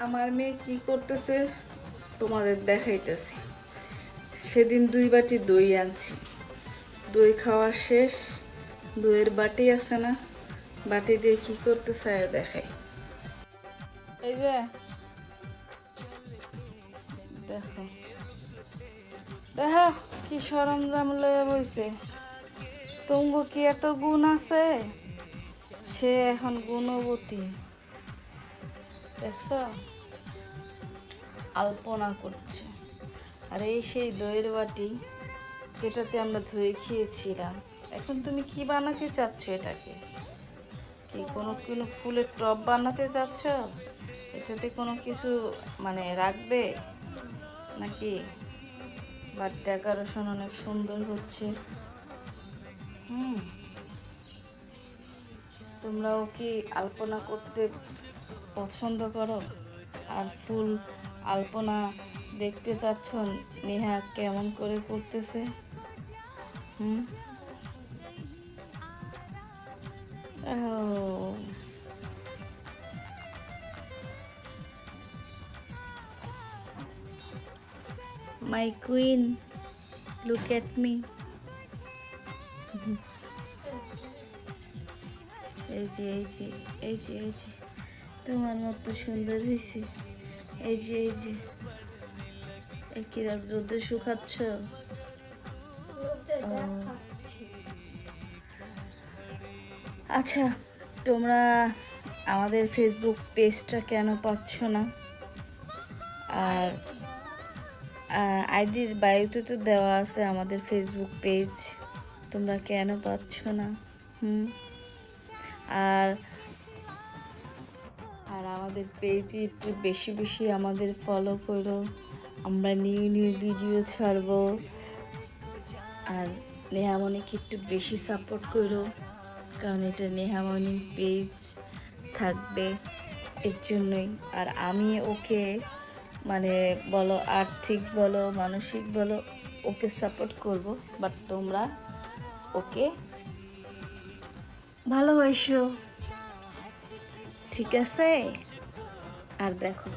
আমার মেয়ে কি করতেছে? তোমাদের দেখাইতেছি। সেদিন দুই বাটি দই আনছি। দই খাওয়া শেষ। দইয়ের বাটি আছে না? বাটি দিয়ে কি করতেছে আয়ো দেখাই। এই যে, দেখো। দেখো, কি সরঞ্জাম লয়ে বইছে। তঙ্গু কি এত গুণ আছে? সে এখন গুণবতী। দেখছ? আলপনা করছে। আর এই সেই দইয়ের বাটি যেটাতে আমরা ধুয়ে খেয়েছিলাম, এখন তুমি কি বানাতে চাচ্ছ এটাকে? কি কোনো কোনো ফুলের টব বানাতে চাচ্ছ? এটাতে কোনো কিছু মানে রাখবে? নাকি বাট ডেকোরেশন অনেক সুন্দর হচ্ছে। হুম। তোমরাও কি আলপনা করতে পছন্দ করো? আর ফুল আলপনা দেখতে চাচ্ছ? নেহা কেমন করে করতেছে? হুম. My queen, look at me. এই যে এই যে এই যে এই যে। তোমার মতো সুন্দর হয়েছে এই যে এই যে। কি রাত রোদে শুকাচ্ছ? আচ্ছা তোমরা আমাদের ফেসবুক পেজটা কেন পাচ্ছ না? আর আইডির বায়ুতে তো দেওয়া আছে আমাদের ফেসবুক পেজ তোমরা কেন পাচ্ছ না? হুম। আর আর আমাদের পেজে একটু বেশি বেশি আমাদের ফলো করো। আমরা নিউ নিউ ভিডিও ছাড়বো। আর নেহামণিকে একটু বেশি সাপোর্ট করো। কারণ এটা নেহামণি পেজ থাকবে এর জন্যই। আর আমি ওকে মানে বলো আর্থিক বলো, মানসিক বলো, ওকে সাপোর্ট করব। বাট তোমরা ওকে ভালোবাসো। ঠিক আছে? আর দেখো।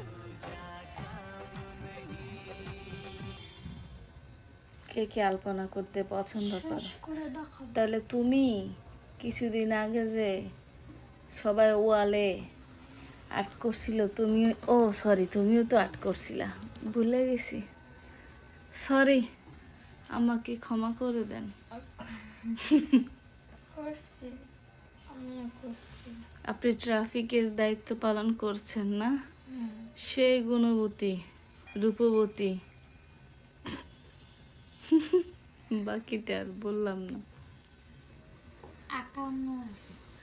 কে কে আলপনা করতে পছন্দ করো? তাহলে তুমি কিছুদিন আগে যে সবাই ওয়ালে আর্ট করছিল তুমি ও সরি তুমিও তো আর্ট করছিলা ভুলে গেছি। সরি আমাকে ক্ষমা করে দেন। আপনি ট্রাফিকের দায়িত্ব পালন করছেন না? সেই গুণবতী রূপবতী। বাকিটা আর বললাম না। আছে।